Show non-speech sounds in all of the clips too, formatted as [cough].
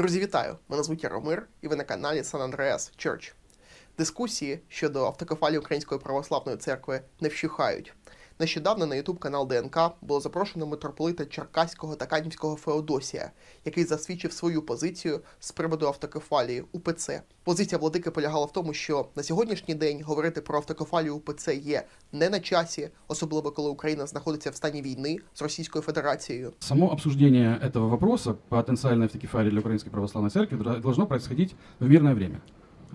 Друзі, вітаю! Мене звуть Яромир, і ви на каналі San Andreas Church. Дискусії щодо автокефалі Української православної церкви не вщухають. Нещодавно на YouTube канал ДНК було запрошено митрополита Черкаського та Канівського Феодосія, який засвідчив свою позицію з приводу автокефалії УПЦ. Позиція владики полягала в тому, що на сьогоднішній день говорити про автокефалію УПЦ є не на часі, особливо коли Україна знаходиться в стані війни з Російською Федерацією. Само обсуждение этого вопроса потенциальной автокефалии для Украинской Православной Церкви должно происходить в мирное время.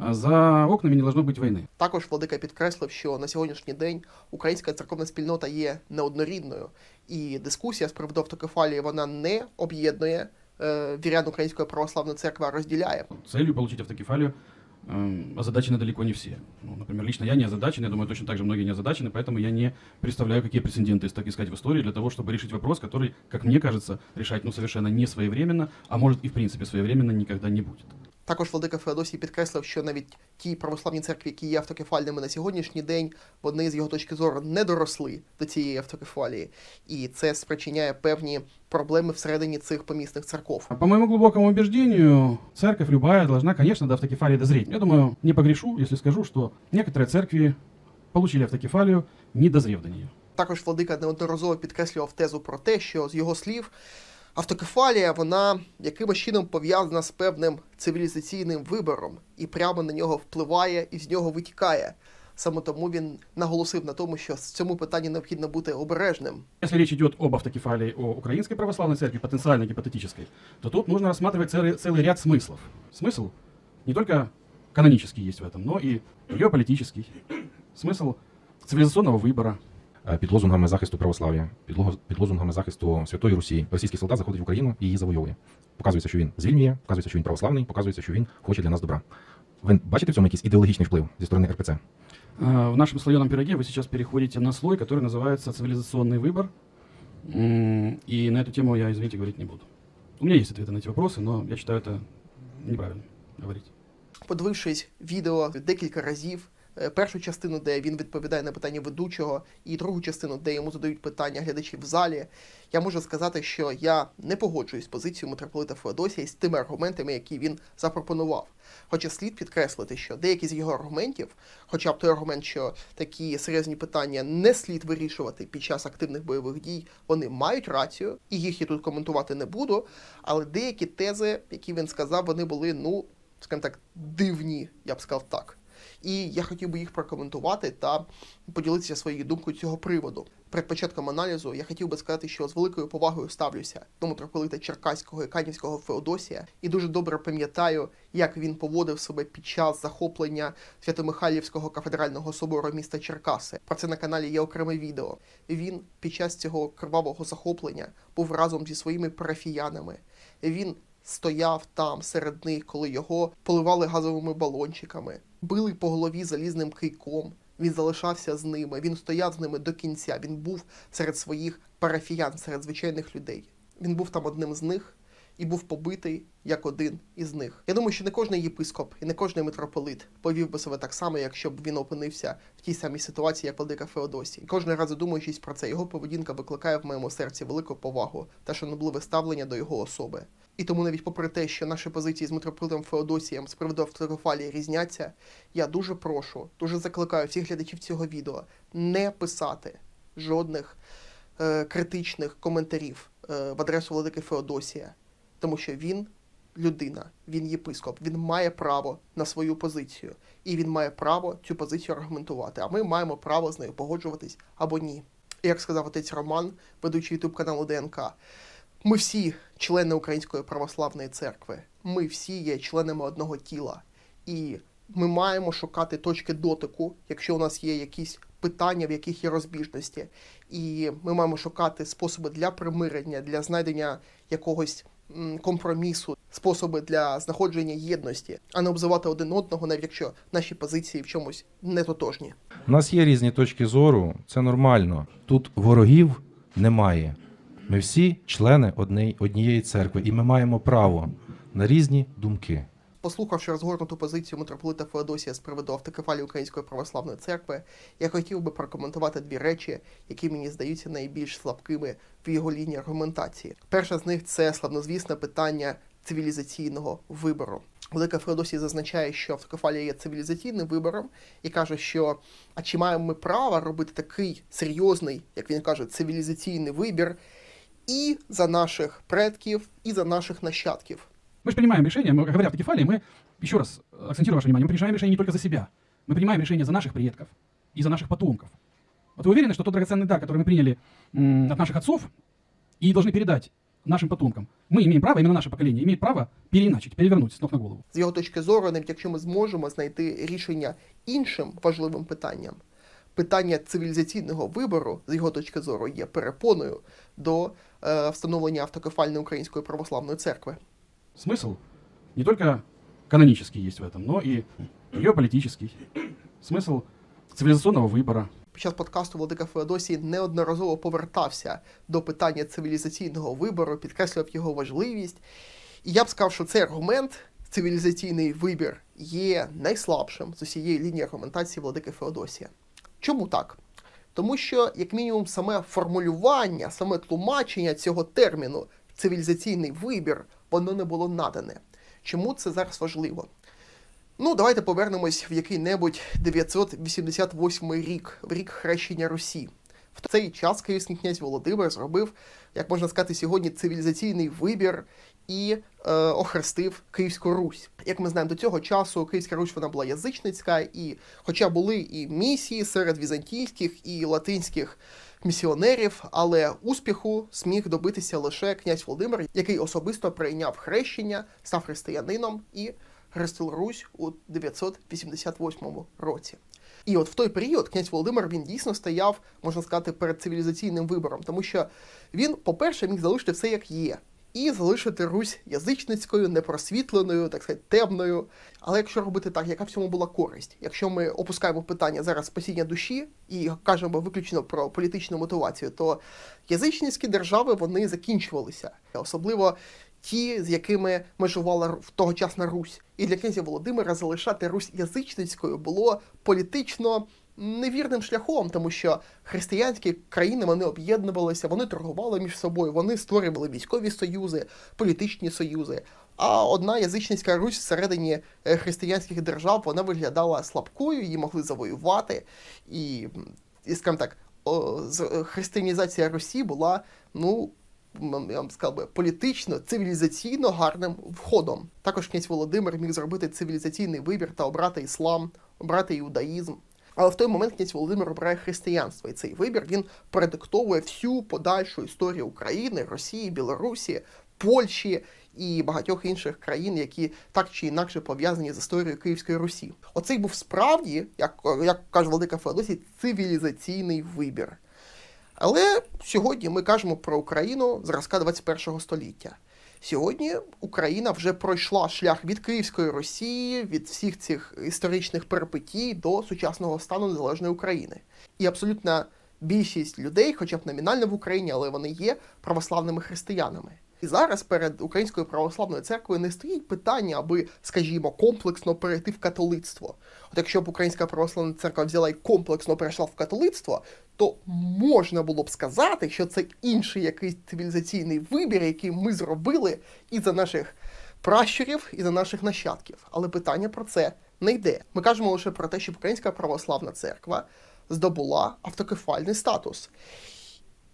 А За окнами не должно быть войны. Також владика підкреслив, що на сьогоднішній день українська церковна спільнота є неоднорідною, і дискусія з приводу автокефалії вона не об'єднує е, вірян Української православної церкви, а розділяє. Целью получить автокефалию эм, озадачены далеко не все. Ну, например, лично я не озадачен, я думаю, точно так же многие не озадачены, поэтому я не представляю, какие прецеденты так искать в истории для того, чтобы решить вопрос, который, как мне кажется, решать ну, совершенно не своевременно, а может и в принципе своевременно никогда не будет. Також владика Феодосій підкреслив, що навіть ті православні церкви, які є автокефальними на сьогоднішній день, вони з його точки зору не доросли до цієї автокефалії, і це спричиняє певні проблеми всередині цих помісних церков. По моему глубокому убеждению, церковь любая должна, конечно, до автокефалии дозреть. Я думаю, не погрешу, если скажу, что некоторые церкви получили автокефалию, не дозрев до нее. Також владика неодноразово підкреслював тезу про те, що з його слів автокефалія вона якимось чином пов'язана з певним цивілізаційним вибором і прямо на нього впливає і з нього витікає. Саме тому він наголосив на тому, що з цьому питанні необхідно бути обережним. Если речь идет об автокефалии о Украинской Православной Церкви, потенциально гипотетической, то тут нужно рассматривать целый, целый ряд смыслов. Смысл не только канонический есть в этом, но и геополитический. Смысл цивилизационного выбора. Е, під лозунгами захисту православ'я, під, лого- під лозунгами захисту Святої Русі. Російський солдат заходить в Україну і її завойовує. Показується, що він звільнює, показується, що він православний, показується, що він хоче для нас добра. Ви бачите в цьому якийсь ідеологічний вплив зі сторони РПЦ? А, В нашем слоеном пироге вы сейчас переходите на слой, который называется цивилизационный выбор. М, И на эту тему я, извините, говорить не буду. У меня есть ответы на эти вопросы, но я считаю это неправильно говорить. Подивившись відео декілька разів, е, першу частину, де він відповідає на питання ведучого, і другу частину, де йому задають питання глядачі в залі, я можу сказати, що я не погоджуюсь з позицією митрополита Феодосія з тими аргументами, які він запропонував. Хоча слід підкреслити, що деякі з його аргументів, хоча б той аргумент, що такі серйозні питання не слід вирішувати під час активних бойових дій, вони мають рацію, і їх я тут коментувати не буду. Але деякі тези, які він сказав, вони були, ну, скажімо так, дивні, я б сказав так. І я хотів би їх прокоментувати та поділитися своєю думкою цього приводу. Перед початком аналізу я хотів би сказати, що з великою повагою ставлюся до митрополита Черкаського і Канівського Феодосія, і дуже добре пам'ятаю, як він поводив себе під час захоплення Свято-Михайлівського кафедрального собору міста Черкаси. Про це на каналі є окреме відео. Він під час цього кривавого захоплення був разом зі своїми парафіянами. Він стояв там серед них, коли його поливали газовими балончиками, били по голові залізним кийком. Він залишався з ними, він стояв з ними до кінця. Він був серед своїх парафіян, серед звичайних людей. Він був там одним з них і був побитий як один із них. Я думаю, що не кожний єпископ і не кожний митрополит повів би себе так само, якщо б він опинився в тій самій ситуації, як владика Феодосій. І раз задумуючись про це, його поведінка викликає в моєму серці велику повагу та шанобливе ставлення до його особи. І тому навіть попри те, що наші позиції з митрополитом Феодосієм з приводу автокефалії різняться, я дуже прошу, дуже закликаю всіх глядачів цього відео не писати жодних е, критичних коментарів е, в адресу владики Феодосія, тому що він людина, він єпископ, він має право на свою позицію, і він має право цю позицію аргументувати. А ми маємо право з нею погоджуватись або ні. Як сказав отець Роман, ведучий ютуб каналу ДНК, ми всі члени Української православної церкви. Ми всі є членами одного тіла. І ми маємо шукати точки дотику, якщо у нас є якісь питання, в яких є розбіжності. І ми маємо шукати способи для примирення, для знайдення якогось компромісу, способи для знаходження єдності, а не обзивати один одного, навіть якщо наші позиції в чомусь не тотожні. У нас є різні точки зору, це нормально. Тут ворогів немає. Ми всі члени однієї, церкви, і ми маємо право на різні думки. Послухавши розгорнуту позицію митрополита Феодосія з приводу автокефалії Української православної церкви, я хотів би прокоментувати дві речі, які мені здаються найбільш слабкими в його лінії аргументації. Перша з них це славнозвісне питання цивілізаційного вибору. Велика Феодосій зазначає, що автокефалія є цивілізаційним вибором і каже, що а чи маємо ми право робити такий серйозний, як він каже, цивілізаційний вибір і за наших предків, і за наших нащадків. Мы же принимаем решение, мы, говоря о автокефалии, мы, еще раз э, акцентирую ваше внимание, мы принимаем решение не только за себя. Мы принимаем решение за наших предков и за наших потомков. Вот вы уверены, что тот драгоценный дар, который мы приняли м, от наших отцов и должны передать нашим потомкам, мы имеем право, именно наше поколение, имеет право переиначить, перевернуть с ног на голову. З його точки зору, навіть якщо ми зможемо знайти рішення іншим важливим питанням, питання цивілізаційного вибору, з його точки зору, є перепоною до е, встановлення автокефальної української православної церкви. Смысл не только канонический есть в этом, но и геополитический. Смысл цивилизационного выбора, Під час подкасту Владика Феодосій неодноразово повертався до питання цивілізаційного вибору, підкреслював його важливість. І я б сказав, що цей аргумент, цивілізаційний вибір, є найслабшим з усієї лінії аргументації Владики Феодосія. Чому так? Тому що, як мінімум, саме формулювання, саме тлумачення цього терміну цивілізаційний вибір, воно не було надане. Чому це зараз важливо? Ну, давайте повернемось в який-небудь 988 рік, в рік хрещення Русі. В цей час київський князь Володимир зробив, як можна сказати, сьогодні цивілізаційний вибір і е, охрестив Київську Русь. Як ми знаємо, до цього часу Київська Русь вона була язичницька, і хоча були і місії серед візантійських і латинських місіонерів, але успіху зміг добитися лише князь Володимир, який особисто прийняв хрещення, став християнином і хрестив Русь у 988 році. І от в той період князь Володимир він дійсно стояв, можна сказати, перед цивілізаційним вибором, тому що він, по-перше, міг залишити все як є, і залишити Русь язичницькою, непросвітленою, так сказати, темною. Але якщо робити так, яка в цьому була користь? Якщо ми опускаємо питання зараз спасіння душі і кажемо виключно про політичну мотивацію, то язичницькі держави вони закінчувалися, особливо ті, з якими межувала тогочасна Русь. І для князя Володимира залишати Русь язичницькою було політично невірним шляхом, тому що християнські країни вони об'єднувалися, вони торгували між собою, вони створювали військові союзи, політичні союзи. А одна язичницька Русь всередині е, християнських держав вона виглядала слабкою, її могли завоювати. І, і скажімо так, е, християнізація Русі була, ну, я вам сказав би, політично, цивілізаційно гарним входом. Також князь Володимир міг зробити цивілізаційний вибір та обрати іслам, обрати іудаїзм. Але в той момент князь Володимир обирає християнство, і цей вибір він продиктовує всю подальшу історію України, Росії, Білорусі, Польщі і багатьох інших країн, які так чи інакше пов'язані з історією Київської Русі. Оцей був справді, як, як каже Велика Феодосій, цивілізаційний вибір. Але сьогодні ми кажемо про Україну зразка 21 століття. Сьогодні Україна вже пройшла шлях від Київської Росії, від всіх цих історичних перипетій до сучасного стану незалежної України. І абсолютна більшість людей, хоча б номінально в Україні, але вони є православними християнами. І зараз перед Українською православною церквою не стоїть питання, аби, скажімо, комплексно перейти в католицтво. От якщо б Українська православна церква взяла і комплексно перейшла в католицтво, то можна було б сказати, що це інший якийсь цивілізаційний вибір, який ми зробили і за наших пращурів, і за наших нащадків. Але питання про це не йде. Ми кажемо лише про те, щоб Українська православна церква здобула автокефальний статус.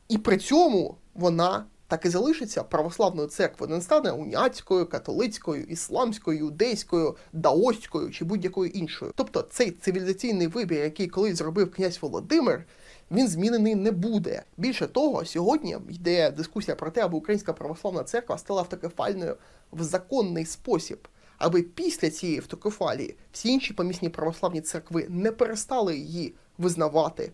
І при цьому вона так і залишиться православною церквою, не стане уняцькою, католицькою, ісламською, юдейською, даоською чи будь-якою іншою. Тобто цей цивілізаційний вибір, який колись зробив князь Володимир, він змінений не буде. Більше того, сьогодні йде дискусія про те, аби Українська православна церква стала автокефальною в законний спосіб. Аби після цієї автокефалії всі інші помісні православні церкви не перестали її визнавати,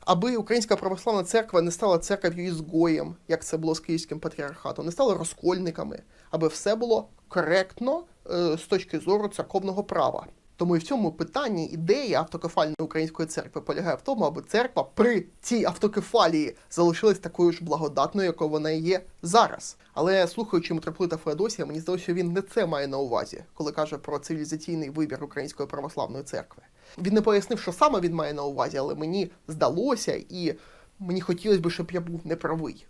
аби Українська православна церква не стала церков'ю ізгоєм, як це було з Київським патріархатом, не стала розкольниками, аби все було коректно е, з точки зору церковного права. Тому і в цьому питанні ідея автокефальної української церкви полягає в тому, аби церква при цій автокефалії залишилась такою ж благодатною, якою вона є зараз. Але слухаючи митрополита Феодосія, мені здалося, що він не це має на увазі, коли каже про цивілізаційний вибір Української православної церкви. Він не пояснив, що саме він має на увазі, але мені здалося, і мені хотілося б, щоб я був неправий.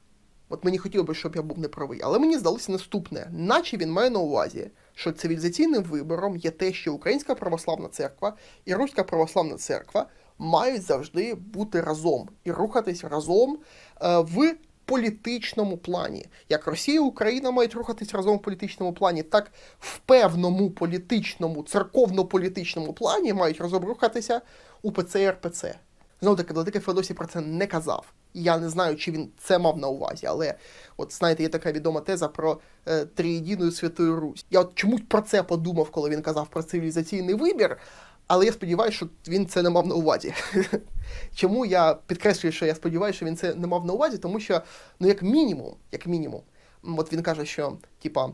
От мені хотілося б, щоб я був неправий, але мені здалося наступне, наче він має на увазі, що цивілізаційним вибором є те, що Українська православна церква і Руська православна церква мають завжди бути разом і рухатись разом е, в політичному плані. Як Росія і Україна мають рухатись разом в політичному плані, так в певному політичному, церковно-політичному плані мають разом рухатися УПЦ і РПЦ. Знову таки, Владика Феодосій про це не казав. Я не знаю, чи він це мав на увазі, але от знаєте, є така відома теза про е, триєдину Святою Русь. Я от чомусь про це подумав, коли він казав про цивілізаційний вибір, але я сподіваюся, що він це не мав на увазі. [laughs] Чому я підкреслюю, що я сподіваюся, що він це не мав на увазі, тому що, ну, як мінімум, як мінімум, от він каже, що типа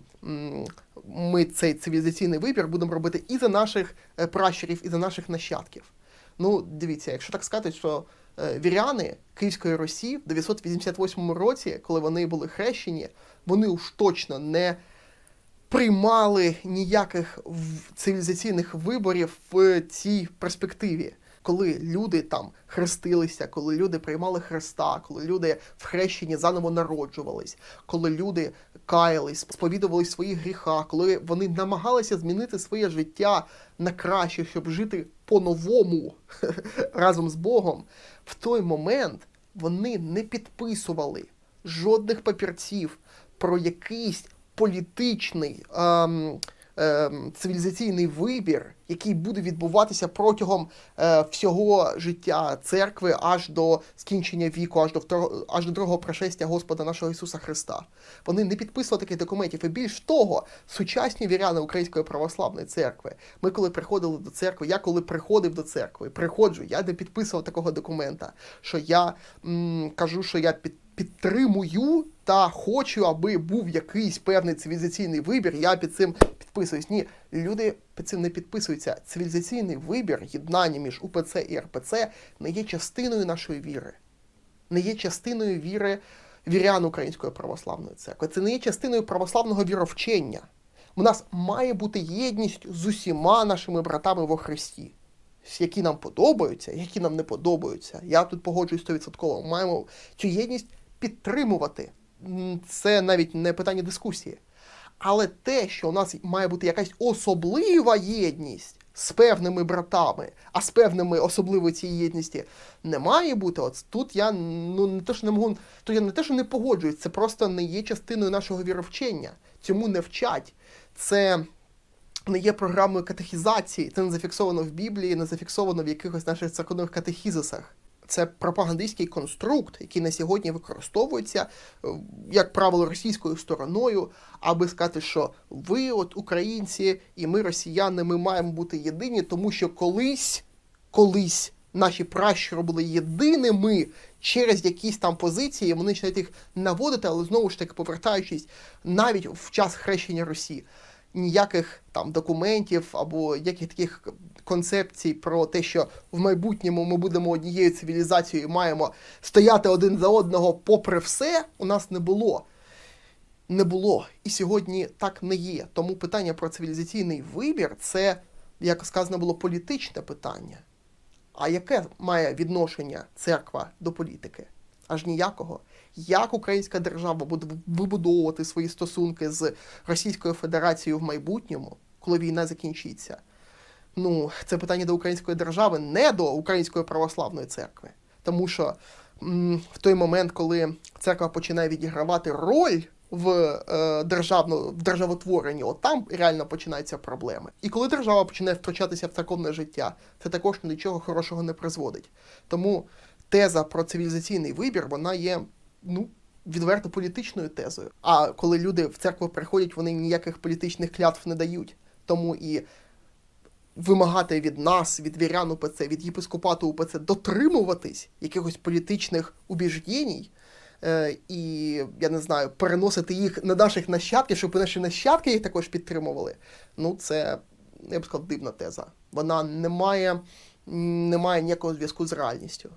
ми цей цивілізаційний вибір будемо робити і за наших е, пращурів, і за наших нащадків. Ну, дивіться, якщо так сказати, що е, віряни Київської Русі в 988 році, коли вони були хрещені, вони уж точно не приймали ніяких цивілізаційних виборів в цій перспективі. Коли люди там хрестилися, коли люди приймали Христа, коли люди в хрещенні заново народжувались, коли люди каялись, сповідували свої гріха, коли вони намагалися змінити своє життя на краще, щоб жити по-новому [laughs] разом з Богом, в той момент вони не підписували жодних папірців про якийсь політичний ем, ем, цивілізаційний вибір, який буде відбуватися протягом е, всього життя церкви аж до скінчення віку, аж до второ, аж до другого пришестя Господа нашого Ісуса Христа. Вони не підписували таких документів. І більш того, сучасні віряни Української православної церкви. Ми коли приходили до церкви, я коли приходив до церкви, приходжу, я не підписував такого документа, що я м, кажу, що я під підтримую та хочу, аби був якийсь певний цивілізаційний вибір, я під цим підписуюсь. Ні, люди під цим не підписуються. Цивілізаційний вибір, єднання між УПЦ і РПЦ не є частиною нашої віри, не є частиною віри вірян Української православної церкви. Це не є частиною православного віровчення. У нас має бути єдність з усіма нашими братами во Христі. Які нам подобаються, які нам не подобаються. Я тут погоджуюсь 100%. Маємо цю єдність підтримувати. Це навіть не питання дискусії. Але те, що у нас має бути якась особлива єдність з певними братами, а з певними особливої цієї єдності не має бути. От тут я ну не те, що не можу, то я не те, що не погоджуюсь, це просто не є частиною нашого віровчення. Цьому не вчать. Це не є програмою катехізації, це не зафіксовано в Біблії, не зафіксовано в якихось наших церковних катехізисах. Це пропагандистський конструкт, який на сьогодні використовується, е, як правило, російською стороною, аби сказати, що ви, от українці, і ми, росіяни, ми маємо бути єдині, тому що колись, колись наші пращури були єдиними через якісь там позиції, вони починають їх наводити, але знову ж таки повертаючись навіть в час хрещення Росії ніяких там документів або яких таких концепцій про те, що в майбутньому ми будемо однією цивілізацією маємо стояти один за одного попри все, у нас не було. Не було. І сьогодні так не є. Тому питання про цивілізаційний вибір це, як сказано було, політичне питання. А яке має відношення церква до політики? Аж ніякого. Як українська держава буде вибудовувати свої стосунки з Російською Федерацією в майбутньому, коли війна закінчиться? Ну, це питання до української держави, не до Української православної церкви. Тому що м, в той момент, коли церква починає відігравати роль в е, державно, в державотворенні, от там реально починаються проблеми. І коли держава починає втручатися в церковне життя, це також ні до чого хорошого не призводить. Тому теза про цивілізаційний вибір, вона є ну, відверто політичною тезою. А коли люди в церкву приходять, вони ніяких політичних клятв не дають. Тому і вимагати від нас, від вірян УПЦ, від єпископату УПЦ дотримуватись якихось політичних убіждєній, е, і я не знаю, переносити їх на наших нащадків, щоб наші нащадки їх також підтримували. Ну, це я б сказав, дивна теза. Вона не має, не має ніякого зв'язку з реальністю.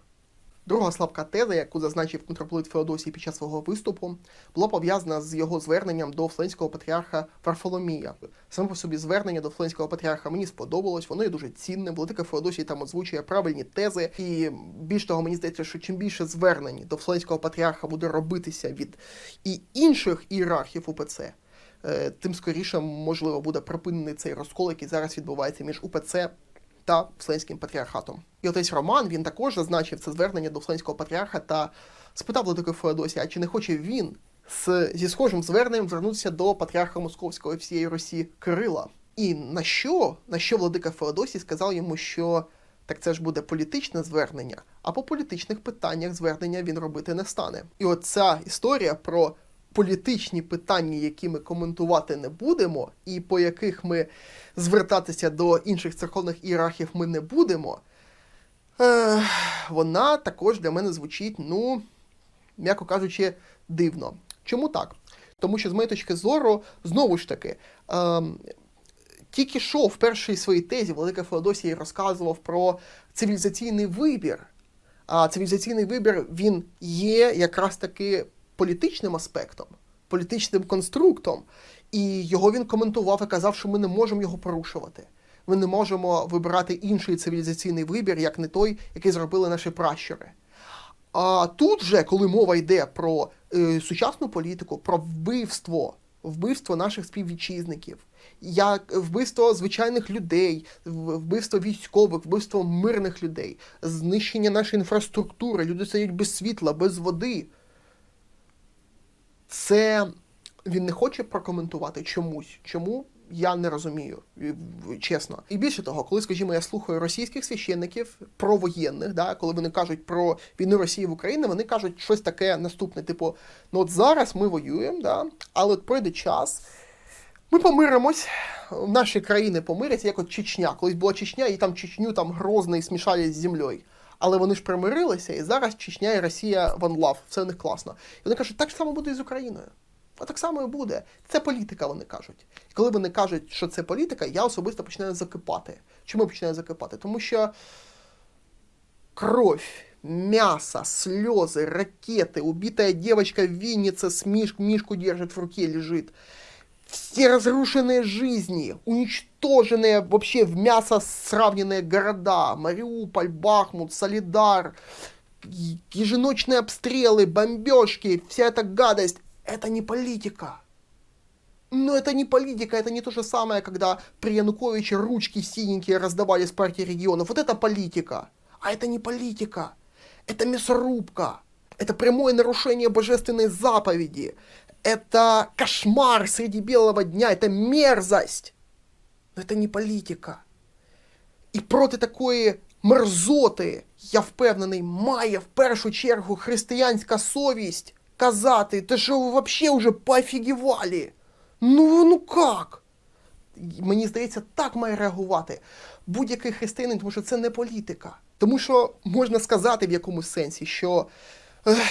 Друга слабка теза, яку зазначив митрополит Феодосій під час свого виступу, була пов'язана з його зверненням до Вселенського патріарха Варфоломія. Саме по собі звернення до Вселенського патріарха мені сподобалось, воно є дуже цінним. Владика Феодосій там озвучує правильні тези, і більш того, мені здається, що чим більше звернень до Вселенського патріарха буде робитися від і інших ієрархів УПЦ, е, тим скоріше можливо буде припинений цей розкол, який зараз відбувається між УПЦ та Вселенським патріархатом. І отець Роман він також зазначив це звернення до Вселенського патріарха та спитав Владику Феодосія, чи не хоче він з, зі схожим зверненням звернутися до патріарха Московського і всієї Росії Кирила. І на що, на що Владика Феодосій сказав йому, що так це ж буде політичне звернення, а по політичних питаннях звернення він робити не стане. І от ця історія про політичні питання, які ми коментувати не будемо, і по яких ми звертатися до інших церковних ієрархів ми не будемо, е, вона також для мене звучить, ну, м'яко кажучи, дивно. Чому так? Тому що, з моєї точки зору, знову ж таки, ем, тільки що в першій своїй тезі Велика Феодосій розказував про цивілізаційний вибір. А цивілізаційний вибір він є якраз таки політичним аспектом, політичним конструктом. І його він коментував і казав, що ми не можемо його порушувати. Ми не можемо вибирати інший цивілізаційний вибір, як не той, який зробили наші пращури. А тут же, коли мова йде про е, сучасну політику, про вбивство, вбивство наших співвітчизників, як вбивство звичайних людей, вбивство військових, вбивство мирних людей, знищення нашої інфраструктури, люди сидять без світла, без води. Це він не хоче прокоментувати чомусь. Чому? Я не розумію, чесно. І більше того, коли, скажімо, я слухаю російських священників провоєнних, да, коли вони кажуть про війну Росії в Україні, вони кажуть щось таке наступне: типу, ну от зараз ми воюємо, да, але от пройде час, ми помиримось, наші країни помиряться, як от Чечня. Колись була Чечня, і там Чечню там Грозний смішали з землею. Але вони ж примирилися, і зараз Чечня і Росія one love, все у них класно. І вони кажуть, так само буде і з Україною. А так само і буде. Це політика, вони кажуть. І коли вони кажуть, що це політика, я особисто починаю закипати. Чому починаю закипати? Тому що кровь, мясо, слезы, ракеты, убитая девочка в Виннице с миш, мишку держит в руке, лежит. Все разрушенные жизни, уничтоженные вообще в мясо сравненные города, Мариуполь, Бахмут, Солидар, еженочные обстрелы, бомбежки, вся эта гадость, это не политика. Но это не политика, это не то же самое, когда при Януковиче ручки синенькие раздавали с партии регионов. Вот это политика. А это не политика. Это мясорубка. Это прямое нарушение божественной заповеди. Это кошмар среди белого дня. Это мерзость. Но это не политика. І проти такої мерзоти, я впевнений, має в першу чергу християнська совість казати, те що ви взагалі вже пофігівали? Ну, ну как? І Мені здається, так має реагувати будь-який християнин, тому що це не політика. Тому що можна сказати в якомусь сенсі, що ех,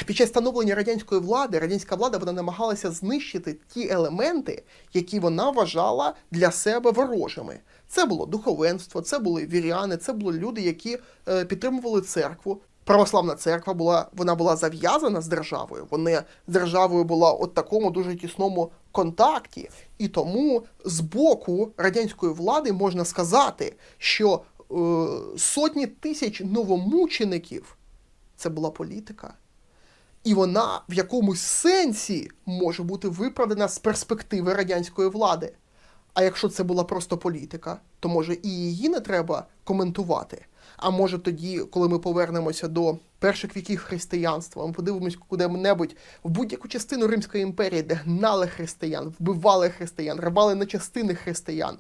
під час становлення радянської влади радянська влада вона намагалася знищити ті елементи, які вона вважала для себе ворожими. Це було духовенство, це були віряни, це були люди, які е, підтримували церкву. Православна церква була вона була зав'язана з державою. Вони з державою була от такому дуже тісному контакті, і тому з боку радянської влади можна сказати, що е, сотні тисяч новомучеників це була політика. І вона в якомусь сенсі може бути виправдана з перспективи радянської влади. А якщо це була просто політика, то може і її не треба коментувати. А може тоді, коли ми повернемося до перших віків християнства, ми подивимось куди-небудь в будь-яку частину Римської імперії, де гнали християн, вбивали християн, рвали на частини християн,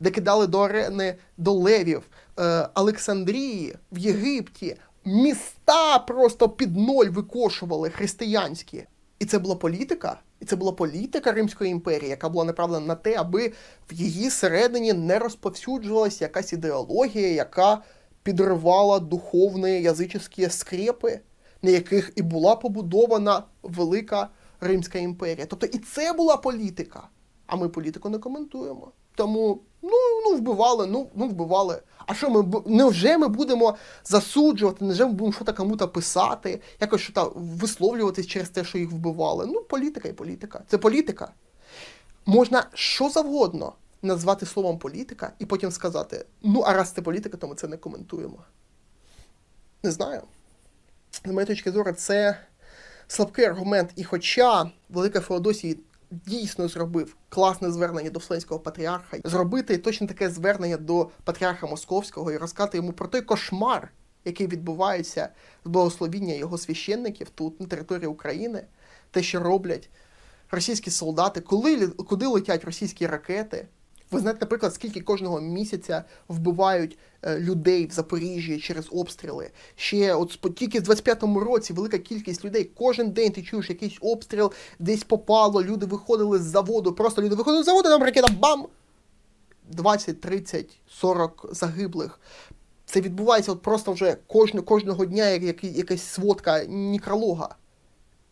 де кидали до арени до левів, е, Олександрії, в Єгипті, міста просто під ноль викошували християнські. І це була політика, і це була політика Римської імперії, яка була направлена на те, аби в її середині не розповсюджувалася якась ідеологія, яка підривала духовні язичні скрепи, на яких і була побудована велика Римська імперія. Тобто і це була політика. А ми політику не коментуємо. Тому ну, ну вбивали, ну, ну вбивали. А що ми невже ми будемо засуджувати, невже ми будемо щось кому-то писати, якось що там висловлюватись через те, що їх вбивали? Ну, політика і політика. Це політика. Можна що завгодно назвати словом політика і потім сказати: ну, а раз це політика, то ми це не коментуємо. Не знаю. З моєї точки зору, це слабкий аргумент. І хоча Велика Феодосій дійсно зробив класне звернення до Вселенського патріарха, зробити точно таке звернення до патріарха Московського і розказати йому про той кошмар, який відбувається з благословіння його священників тут, на території України, те, що роблять російські солдати, коли, куди летять російські ракети. Ви знаєте, наприклад, скільки кожного місяця вбивають е, людей в Запоріжжі через обстріли. Ще от тільки в 25-му році велика кількість людей. Кожен день ти чуєш якийсь обстріл, десь попало, люди виходили з заводу. Просто люди виходили з заводу, там ракета бам! 20, 30, 40 загиблих. Це відбувається от просто вже кожного, кожного дня як, якась сводка нікролога.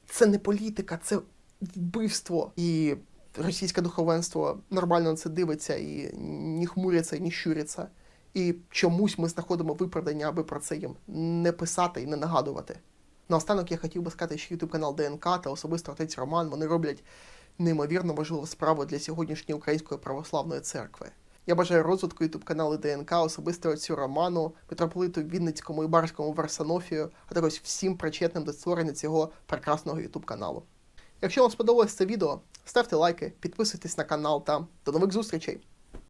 Це не політика, це вбивство. І російське духовенство нормально на це дивиться і не хмуряться, і не щуряться. І чомусь ми знаходимо виправдання, аби про це їм не писати і не нагадувати. Наостанок я хотів би сказати, що YouTube канал ДНК та особисто отець Роман вони роблять неймовірно важливу справу для сьогоднішньої української православної церкви. Я бажаю розвитку YouTube каналу ДНК, особисто отцю Роману, митрополиту Вінницькому і Барському Варсонофію, а також всім причетним до створення цього прекрасного YouTube каналу. Якщо вам сподобалось це відео, ставте лайки, підписуйтесь на канал та до нових зустрічей!